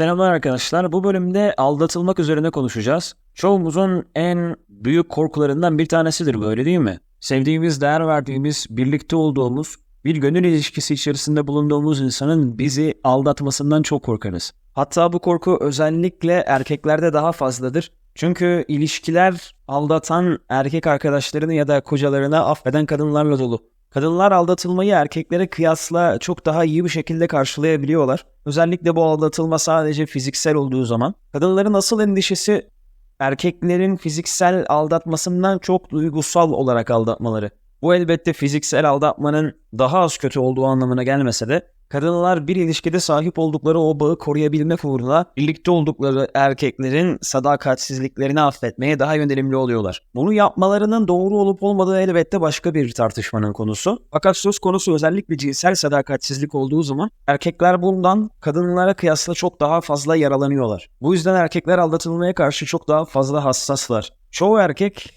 Selamlar arkadaşlar. Bu bölümde aldatılmak üzerine konuşacağız. Çoğumuzun en büyük korkularından bir tanesidir bu öyle değil mi? Sevdiğimiz, değer verdiğimiz, birlikte olduğumuz, bir gönül ilişkisi içerisinde bulunduğumuz insanın bizi aldatmasından çok korkarız. Hatta bu korku özellikle erkeklerde daha fazladır. Çünkü ilişkiler aldatan erkek arkadaşlarını ya da kocalarına affeden kadınlarla dolu. Kadınlar aldatılmayı erkeklere kıyasla çok daha iyi bir şekilde karşılayabiliyorlar. Özellikle bu aldatılma sadece fiziksel olduğu zaman. Kadınların asıl endişesi erkeklerin fiziksel aldatmasından çok duygusal olarak aldatmaları. Bu elbette fiziksel aldatmanın daha az kötü olduğu anlamına gelmese de kadınlar bir ilişkide sahip oldukları o bağı koruyabilmek uğruna birlikte oldukları erkeklerin sadakatsizliklerini affetmeye daha yönelimli oluyorlar. Bunu yapmalarının doğru olup olmadığı elbette başka bir tartışmanın konusu. Fakat söz konusu özellikle cinsel sadakatsizlik olduğu zaman erkekler bundan kadınlara kıyasla çok daha fazla yaralanıyorlar. Bu yüzden erkekler aldatılmaya karşı çok daha fazla hassaslar. Çoğu erkek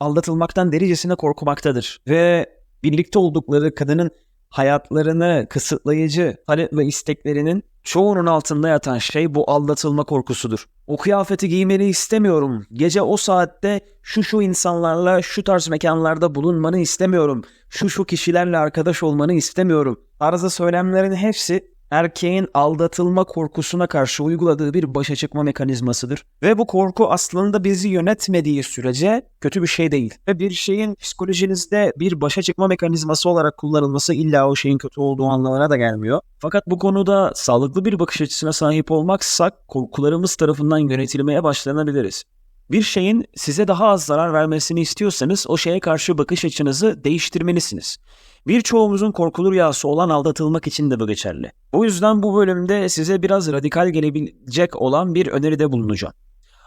aldatılmaktan derecesine korkmaktadır ve birlikte oldukları kadının hayatlarını kısıtlayıcı talep ve isteklerinin çoğunun altında yatan şey bu aldatılma korkusudur. O kıyafeti giymeni istemiyorum. Gece o saatte şu şu insanlarla şu tarz mekanlarda bulunmanı istemiyorum. Şu şu kişilerle arkadaş olmanı istemiyorum. Tarzı söylemlerin hepsi erkeğin aldatılma korkusuna karşı uyguladığı bir başa çıkma mekanizmasıdır. Ve bu korku aslında bizi yönetmediği sürece kötü bir şey değil. Ve bir şeyin psikolojinizde bir başa çıkma mekanizması olarak kullanılması illa o şeyin kötü olduğu anlamına da gelmiyor. Fakat bu konuda sağlıklı bir bakış açısına sahip olmaksak korkularımız tarafından yönetilmeye başlanabiliriz. Bir şeyin size daha az zarar vermesini istiyorsanız o şeye karşı bakış açınızı değiştirmelisiniz. Birçoğumuzun korkulu rüyası olan aldatılmak için de bu geçerli. O yüzden bu bölümde size biraz radikal gelebilecek olan bir öneride bulunacağım.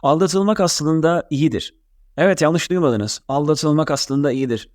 Aldatılmak aslında iyidir. Evet yanlış duymadınız. Aldatılmak aslında iyidir.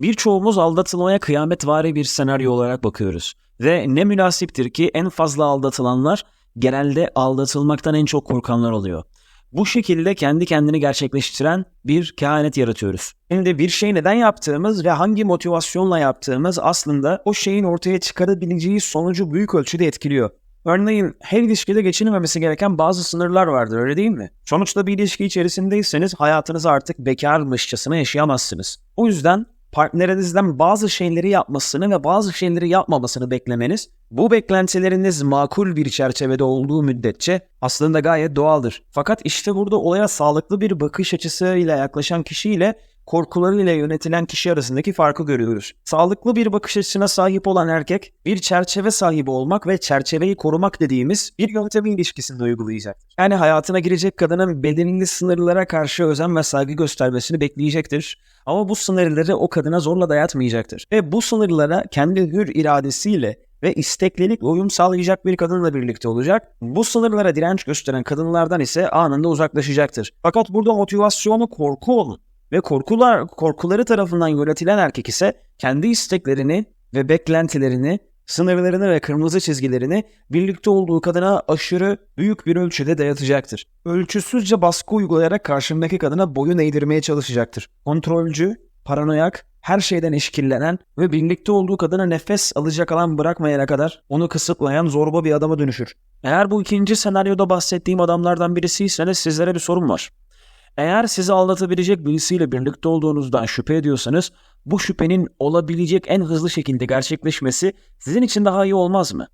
Birçoğumuz aldatılmaya kıyametvari bir senaryo olarak bakıyoruz. Ve ne münasiptir ki en fazla aldatılanlar genelde aldatılmaktan en çok korkanlar oluyor. Bu şekilde kendi kendini gerçekleştiren bir kehanet yaratıyoruz. Şimdi bir şey neden yaptığımız ve hangi motivasyonla yaptığımız aslında o şeyin ortaya çıkarabileceği sonucu büyük ölçüde etkiliyor. Örneğin her ilişkide geçinememesi gereken bazı sınırlar vardır öyle değil mi? Sonuçta bir ilişki içerisindeyseniz hayatınızı artık bekarmışçasına yaşayamazsınız. O yüzden partnerinizden bazı şeyleri yapmasını ve bazı şeyleri yapmamasını beklemeniz, bu beklentileriniz makul bir çerçevede olduğu müddetçe aslında gayet doğaldır. Fakat işte burada olaya sağlıklı bir bakış açısıyla yaklaşan kişiyle korkularıyla yönetilen kişi arasındaki farkı görüyoruz. Sağlıklı bir bakış açısına sahip olan erkek bir çerçeve sahibi olmak ve çerçeveyi korumak dediğimiz bir yöntemi ilişkisinde uygulayacak. Yani hayatına girecek kadının bedenini sınırlara karşı özen ve saygı göstermesini bekleyecektir. Ama bu sınırları o kadına zorla dayatmayacaktır. Ve bu sınırlara kendi hür iradesiyle ve isteklilik uyum sağlayacak bir kadınla birlikte olacak. Bu sınırlara direnç gösteren kadınlardan ise anında uzaklaşacaktır. Fakat burada motivasyonu korku olur ve korkular korkuları tarafından yönetilen erkek ise kendi isteklerini ve beklentilerini, sınırlarını ve kırmızı çizgilerini birlikte olduğu kadına aşırı büyük bir ölçüde dayatacaktır. Ölçüsüzce baskı uygulayarak karşındaki kadına boyun eğdirmeye çalışacaktır. Kontrolcü, paranoyak, her şeyden eşkillenen ve birlikte olduğu kadına nefes alacak alan bırakmayana kadar onu kısıtlayan zorba bir adama dönüşür. Eğer bu ikinci senaryoda bahsettiğim adamlardan birisiyseniz sizlere bir sorum var. Eğer sizi aldatabilecek birisiyle birlikte olduğunuzdan şüphe ediyorsanız bu şüphenin olabilecek en hızlı şekilde gerçekleşmesi sizin için daha iyi olmaz mı?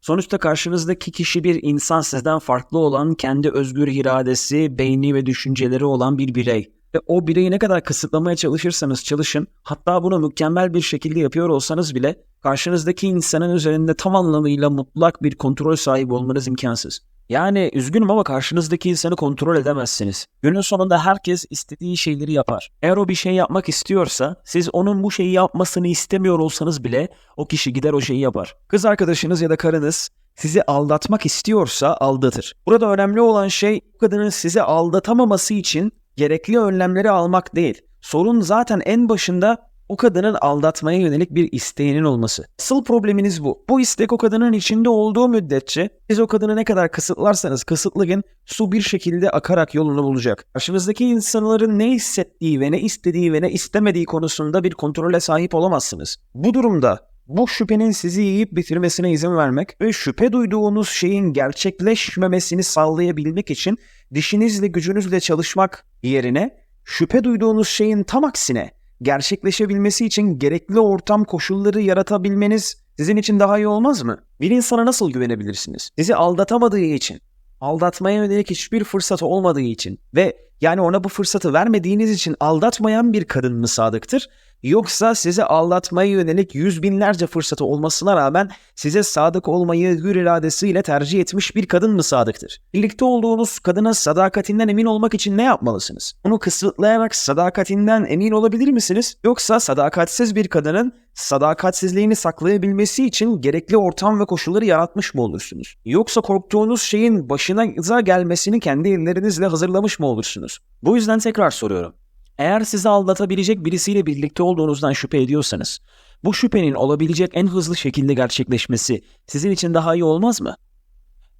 Sonuçta karşınızdaki kişi bir insan sizden farklı olan kendi özgür iradesi, beyni ve düşünceleri olan bir birey. Ve o bireyi ne kadar kısıtlamaya çalışırsanız çalışın, hatta bunu mükemmel bir şekilde yapıyor olsanız bile karşınızdaki insanın üzerinde tam anlamıyla mutlak bir kontrol sahibi olmanız imkansız. Yani üzgünüm ama karşınızdaki insanı kontrol edemezsiniz. Günün sonunda herkes istediği şeyleri yapar. Eğer o bir şey yapmak istiyorsa siz onun bu şeyi yapmasını istemiyor olsanız bile o kişi gider o şeyi yapar. Kız arkadaşınız ya da karınız sizi aldatmak istiyorsa aldatır. Burada önemli olan şey bu kadının sizi aldatamaması için gerekli önlemleri almak değil. Sorun zaten en başında o kadının aldatmaya yönelik bir isteğinin olması. Asıl probleminiz bu. Bu istek o kadının içinde olduğu müddetçe siz o kadını ne kadar kısıtlarsanız kısıtlayın su bir şekilde akarak yolunu bulacak. Karşınızdaki insanların ne hissettiği ve ne istediği ve ne istemediği konusunda bir kontrole sahip olamazsınız. Bu durumda Bu şüphenin sizi yiyip bitirmesine izin vermek ve şüphe duyduğunuz şeyin gerçekleşmemesini sağlayabilmek için dişinizle gücünüzle çalışmak yerine şüphe duyduğunuz şeyin tam aksine gerçekleşebilmesi için gerekli ortam koşulları yaratabilmeniz sizin için daha iyi olmaz mı? Bir insana nasıl güvenebilirsiniz? Sizi aldatamadığı için, aldatmaya yönelik hiçbir fırsatı olmadığı için ve yani ona bu fırsatı vermediğiniz için aldatmayan bir kadın mı sadıktır? Yoksa sizi aldatmaya yönelik yüz binlerce fırsatı olmasına rağmen size sadık olmayı hür iradesiyle tercih etmiş bir kadın mı sadıktır? Birlikte olduğunuz kadına sadakatinden emin olmak için ne yapmalısınız? Onu kısıtlayarak sadakatinden emin olabilir misiniz? Yoksa sadakatsiz bir kadının sadakatsizliğini saklayabilmesi için gerekli ortam ve koşulları yaratmış mı olursunuz? Yoksa korktuğunuz şeyin başınıza gelmesini kendi ellerinizle hazırlamış mı olursunuz? Bu yüzden tekrar soruyorum. Eğer sizi aldatabilecek birisiyle birlikte olduğunuzdan şüphe ediyorsanız, bu şüphenin olabilecek en hızlı şekilde gerçekleşmesi sizin için daha iyi olmaz mı?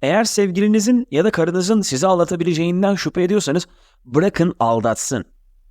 Eğer sevgilinizin ya da karınızın sizi aldatabileceğinden şüphe ediyorsanız bırakın aldatsın.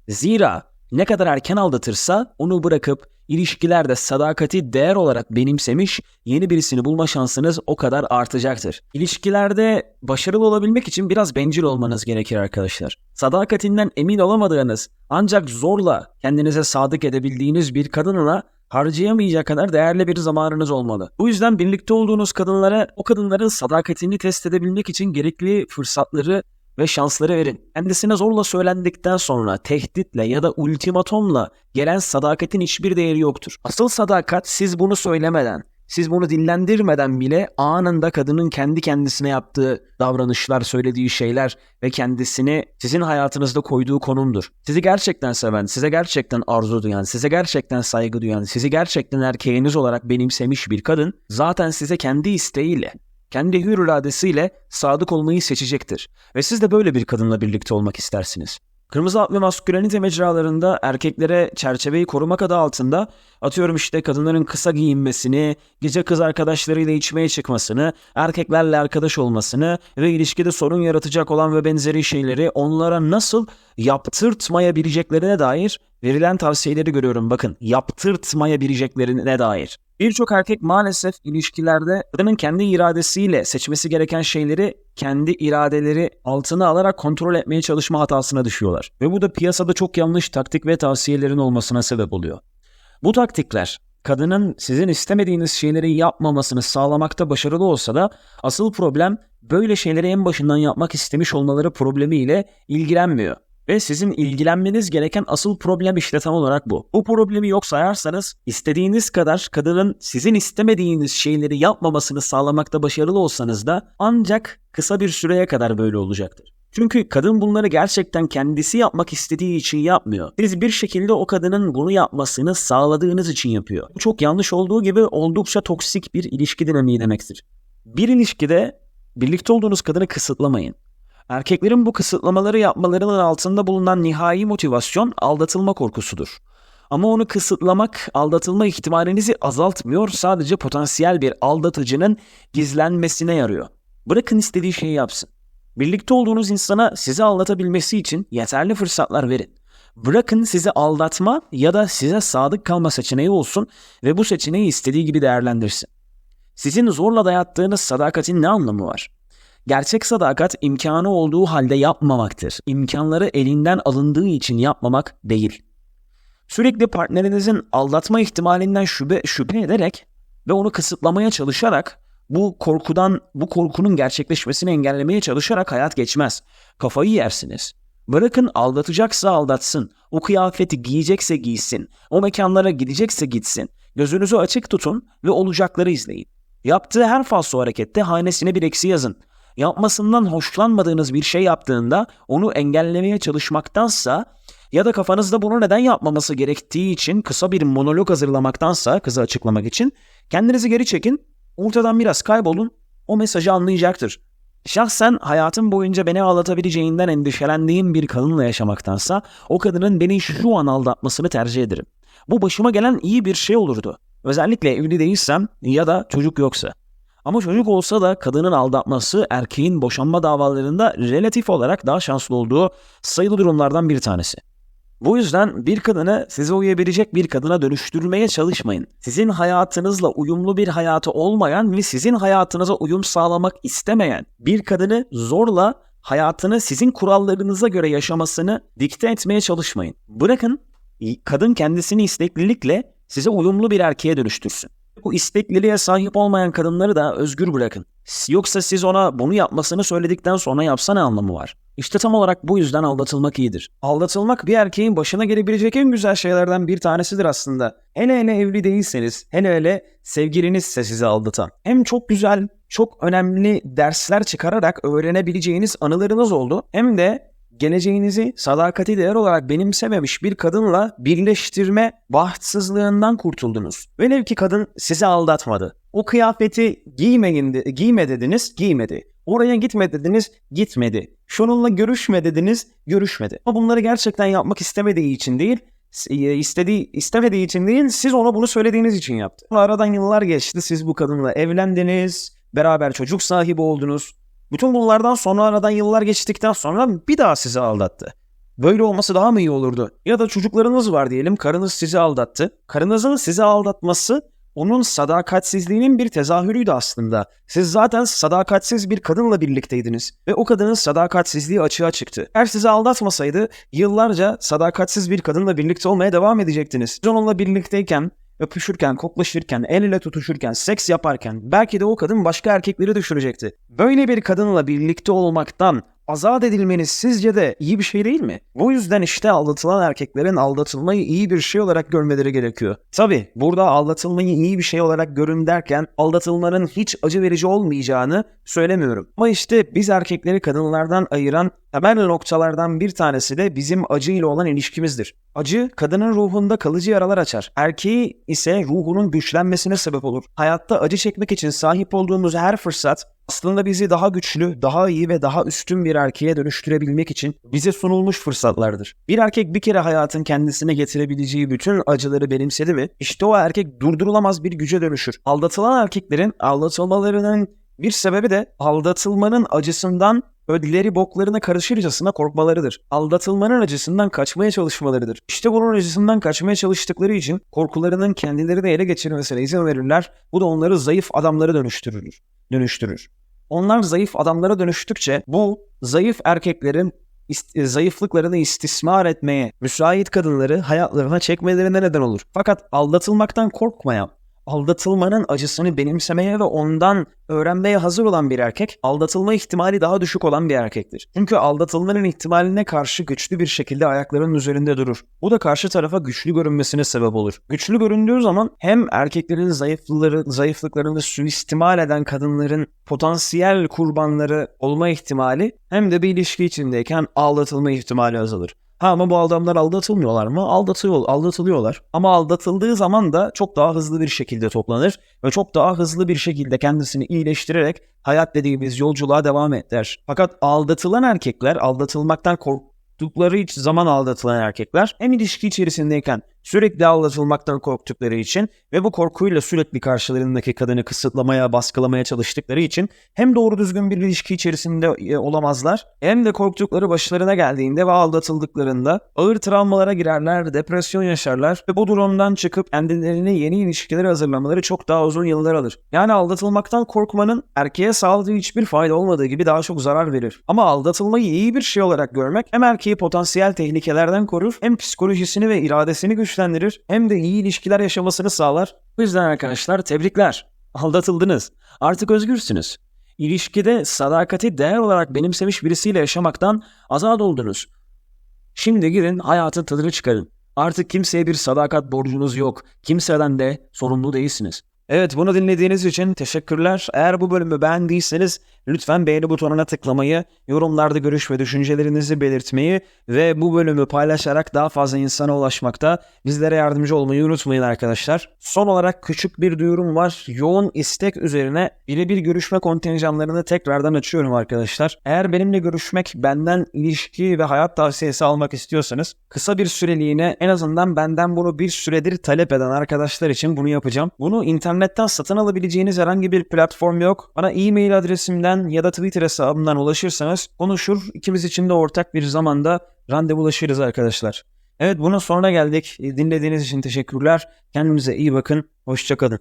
Zira ne kadar erken aldatırsa onu bırakıp ilişkilerde sadakati değer olarak benimsemiş yeni birisini bulma şansınız o kadar artacaktır. İlişkilerde başarılı olabilmek için biraz bencil olmanız gerekir arkadaşlar. Sadakatinden emin olamadığınız ancak zorla kendinize sadık edebildiğiniz bir kadınla harcayamayacak kadar değerli bir zamanınız olmalı. Bu yüzden birlikte olduğunuz kadınlara o kadınların sadakatini test edebilmek için gerekli fırsatları ve şansları verin. Kendisine zorla söylendikten sonra tehditle ya da ultimatomla gelen sadakatin hiçbir değeri yoktur. Asıl sadakat siz bunu söylemeden, siz bunu dillendirmeden bile anında kadının kendi kendisine yaptığı davranışlar, söylediği şeyler ve kendisini sizin hayatınızda koyduğu konumdur. Sizi gerçekten seven, size gerçekten arzu duyan, size gerçekten saygı duyan, sizi gerçekten erkeğiniz olarak benimsemiş bir kadın zaten size kendi isteğiyle, kendi hür iradesiyle sadık olmayı seçecektir. Ve siz de böyle bir kadınla birlikte olmak istersiniz. Kırmızı At ve maskülenite mecralarında erkeklere çerçeveyi korumak adı altında atıyorum işte kadınların kısa giyinmesini, gece kız arkadaşlarıyla içmeye çıkmasını, erkeklerle arkadaş olmasını ve ilişkide sorun yaratacak olan ve benzeri şeyleri onlara nasıl yaptırtmayabileceklerine dair verilen tavsiyeleri görüyorum. Bakın yaptırtmayabileceklerine dair. Birçok erkek maalesef ilişkilerde kadının kendi iradesiyle seçmesi gereken şeyleri kendi iradeleri altına alarak kontrol etmeye çalışma hatasına düşüyorlar. Ve bu da piyasada çok yanlış taktik ve tavsiyelerin olmasına sebep oluyor. Bu taktikler kadının sizin istemediğiniz şeyleri yapmamasını sağlamakta başarılı olsa da asıl problem böyle şeyleri en başından yapmak istemiş olmaları problemiyle ilgilenmiyor. Ve sizin ilgilenmeniz gereken asıl problem işte tam olarak bu. Bu problemi yok sayarsanız istediğiniz kadar kadının sizin istemediğiniz şeyleri yapmamasını sağlamakta başarılı olsanız da ancak kısa bir süreye kadar böyle olacaktır. Çünkü kadın bunları gerçekten kendisi yapmak istediği için yapmıyor. Siz bir şekilde o kadının bunu yapmasını sağladığınız için yapıyor. Bu çok yanlış olduğu gibi oldukça toksik bir ilişki dinamiği demektir. Bir ilişkide birlikte olduğunuz kadını kısıtlamayın. Erkeklerin bu kısıtlamaları yapmalarının altında bulunan nihai motivasyon aldatılma korkusudur. Ama onu kısıtlamak aldatılma ihtimalinizi azaltmıyor, sadece potansiyel bir aldatıcının gizlenmesine yarıyor. Bırakın istediği şeyi yapsın. Birlikte olduğunuz insana sizi aldatabilmesi için yeterli fırsatlar verin. Bırakın sizi aldatma ya da size sadık kalma seçeneği olsun ve bu seçeneği istediği gibi değerlendirsin. Sizin zorla dayattığınız sadakatin ne anlamı var? Gerçek sadakat imkanı olduğu halde yapmamaktır. İmkanları elinden alındığı için yapmamak değil. Sürekli partnerinizin aldatma ihtimalinden şüphe, şüphe ederek ve onu kısıtlamaya çalışarak bu korkudan, bu korkunun gerçekleşmesini engellemeye çalışarak hayat geçmez. Kafayı yersiniz. Bırakın aldatacaksa aldatsın. O kıyafeti giyecekse giysin. O mekanlara gidecekse gitsin. Gözünüzü açık tutun ve olacakları izleyin. Yaptığı her falso harekette hanesine bir eksi yazın yapmasından hoşlanmadığınız bir şey yaptığında onu engellemeye çalışmaktansa ya da kafanızda bunu neden yapmaması gerektiği için kısa bir monolog hazırlamaktansa kızı açıklamak için kendinizi geri çekin, ortadan biraz kaybolun, o mesajı anlayacaktır. Şahsen hayatım boyunca beni ağlatabileceğinden endişelendiğim bir kadınla yaşamaktansa o kadının beni şu an aldatmasını tercih ederim. Bu başıma gelen iyi bir şey olurdu. Özellikle evli değilsem ya da çocuk yoksa. Ama çocuk olsa da kadının aldatması erkeğin boşanma davalarında relatif olarak daha şanslı olduğu sayılı durumlardan bir tanesi. Bu yüzden bir kadını size uyabilecek bir kadına dönüştürmeye çalışmayın. Sizin hayatınızla uyumlu bir hayatı olmayan ve sizin hayatınıza uyum sağlamak istemeyen bir kadını zorla hayatını sizin kurallarınıza göre yaşamasını dikte etmeye çalışmayın. Bırakın kadın kendisini isteklilikle size uyumlu bir erkeğe dönüştürsün. Bu istekliliğe sahip olmayan kadınları da özgür bırakın. Yoksa siz ona bunu yapmasını söyledikten sonra yapsa ne anlamı var? İşte tam olarak bu yüzden aldatılmak iyidir. Aldatılmak bir erkeğin başına gelebilecek en güzel şeylerden bir tanesidir aslında. Hele hele evli değilseniz, hele hele sevgilinizse sizi aldatan. Hem çok güzel, çok önemli dersler çıkararak öğrenebileceğiniz anılarınız oldu. Hem de geleceğinizi sadakati değer olarak benimsememiş bir kadınla birleştirme bahtsızlığından kurtuldunuz. Velev ki kadın sizi aldatmadı. O kıyafeti giymeyin de, giyme dediniz, giymedi. Oraya gitme dediniz, gitmedi. Şununla görüşme dediniz, görüşmedi. Ama bunları gerçekten yapmak istemediği için değil, e, istediği istemediği için değil, siz ona bunu söylediğiniz için yaptı. Aradan yıllar geçti, siz bu kadınla evlendiniz, beraber çocuk sahibi oldunuz. Bütün bunlardan sonra aradan yıllar geçtikten sonra bir daha sizi aldattı. Böyle olması daha mı iyi olurdu? Ya da çocuklarınız var diyelim, karınız sizi aldattı. Karınızın sizi aldatması onun sadakatsizliğinin bir tezahürüydü aslında. Siz zaten sadakatsiz bir kadınla birlikteydiniz ve o kadının sadakatsizliği açığa çıktı. Eğer sizi aldatmasaydı yıllarca sadakatsiz bir kadınla birlikte olmaya devam edecektiniz. Onunla birlikteyken öpüşürken, koklaşırken, el ile tutuşurken, seks yaparken belki de o kadın başka erkekleri düşürecekti. Böyle bir kadınla birlikte olmaktan azat edilmeniz sizce de iyi bir şey değil mi? Bu yüzden işte aldatılan erkeklerin aldatılmayı iyi bir şey olarak görmeleri gerekiyor. Tabi burada aldatılmayı iyi bir şey olarak görün derken aldatılmanın hiç acı verici olmayacağını söylemiyorum. Ama işte biz erkekleri kadınlardan ayıran temel noktalardan bir tanesi de bizim acı ile olan ilişkimizdir. Acı kadının ruhunda kalıcı yaralar açar. Erkeği ise ruhunun güçlenmesine sebep olur. Hayatta acı çekmek için sahip olduğumuz her fırsat aslında bizi daha güçlü, daha iyi ve daha üstün bir erkeğe dönüştürebilmek için bize sunulmuş fırsatlardır. Bir erkek bir kere hayatın kendisine getirebileceği bütün acıları benimsedi mi, işte o erkek durdurulamaz bir güce dönüşür. Aldatılan erkeklerin aldatılmalarının bir sebebi de aldatılmanın acısından ödleri boklarına karışırcasına korkmalarıdır. Aldatılmanın acısından kaçmaya çalışmalarıdır. İşte bunun acısından kaçmaya çalıştıkları için korkularının kendilerini ele geçirmesine izin verirler. Bu da onları zayıf adamlara dönüştürür. dönüştürür. Onlar zayıf adamlara dönüştükçe bu zayıf erkeklerin ist- zayıflıklarını istismar etmeye müsait kadınları hayatlarına çekmelerine neden olur. Fakat aldatılmaktan korkmayan, aldatılmanın acısını benimsemeye ve ondan öğrenmeye hazır olan bir erkek, aldatılma ihtimali daha düşük olan bir erkektir. Çünkü aldatılmanın ihtimaline karşı güçlü bir şekilde ayaklarının üzerinde durur. Bu da karşı tarafa güçlü görünmesine sebep olur. Güçlü göründüğü zaman hem erkeklerin zayıflıkları, zayıflıklarını suistimal eden kadınların potansiyel kurbanları olma ihtimali hem de bir ilişki içindeyken aldatılma ihtimali azalır. Ha ama bu adamlar aldatılmıyorlar mı? Aldatıyor, aldatılıyorlar. Ama aldatıldığı zaman da çok daha hızlı bir şekilde toplanır ve çok daha hızlı bir şekilde kendisini iyileştirerek hayat dediğimiz yolculuğa devam eder. Fakat aldatılan erkekler aldatılmaktan korktukları zaman aldatılan erkekler hem ilişki içerisindeyken sürekli aldatılmaktan korktukları için ve bu korkuyla sürekli karşılarındaki kadını kısıtlamaya, baskılamaya çalıştıkları için hem doğru düzgün bir ilişki içerisinde e, olamazlar hem de korktukları başlarına geldiğinde ve aldatıldıklarında ağır travmalara girerler, depresyon yaşarlar ve bu durumdan çıkıp kendilerini yeni ilişkilere hazırlamaları çok daha uzun yıllar alır. Yani aldatılmaktan korkmanın erkeğe sağladığı hiçbir fayda olmadığı gibi daha çok zarar verir. Ama aldatılmayı iyi bir şey olarak görmek hem erkeği potansiyel tehlikelerden korur hem psikolojisini ve iradesini güçlendirir güçlendirir hem de iyi ilişkiler yaşamasını sağlar. Bu yüzden arkadaşlar tebrikler. Aldatıldınız. Artık özgürsünüz. İlişkide sadakati değer olarak benimsemiş birisiyle yaşamaktan azat oldunuz. Şimdi girin hayatın tadını çıkarın. Artık kimseye bir sadakat borcunuz yok. Kimseden de sorumlu değilsiniz. Evet bunu dinlediğiniz için teşekkürler. Eğer bu bölümü beğendiyseniz lütfen beğeni butonuna tıklamayı, yorumlarda görüş ve düşüncelerinizi belirtmeyi ve bu bölümü paylaşarak daha fazla insana ulaşmakta bizlere yardımcı olmayı unutmayın arkadaşlar. Son olarak küçük bir duyurum var. Yoğun istek üzerine birebir görüşme kontenjanlarını tekrardan açıyorum arkadaşlar. Eğer benimle görüşmek, benden ilişki ve hayat tavsiyesi almak istiyorsanız kısa bir süreliğine en azından benden bunu bir süredir talep eden arkadaşlar için bunu yapacağım. Bunu internetten satın alabileceğiniz herhangi bir platform yok. Bana e-mail adresimden ya da Twitter hesabımdan ulaşırsanız konuşur. ikimiz için de ortak bir zamanda randevulaşırız arkadaşlar. Evet bunun sonuna geldik. Dinlediğiniz için teşekkürler. Kendinize iyi bakın. Hoşçakalın.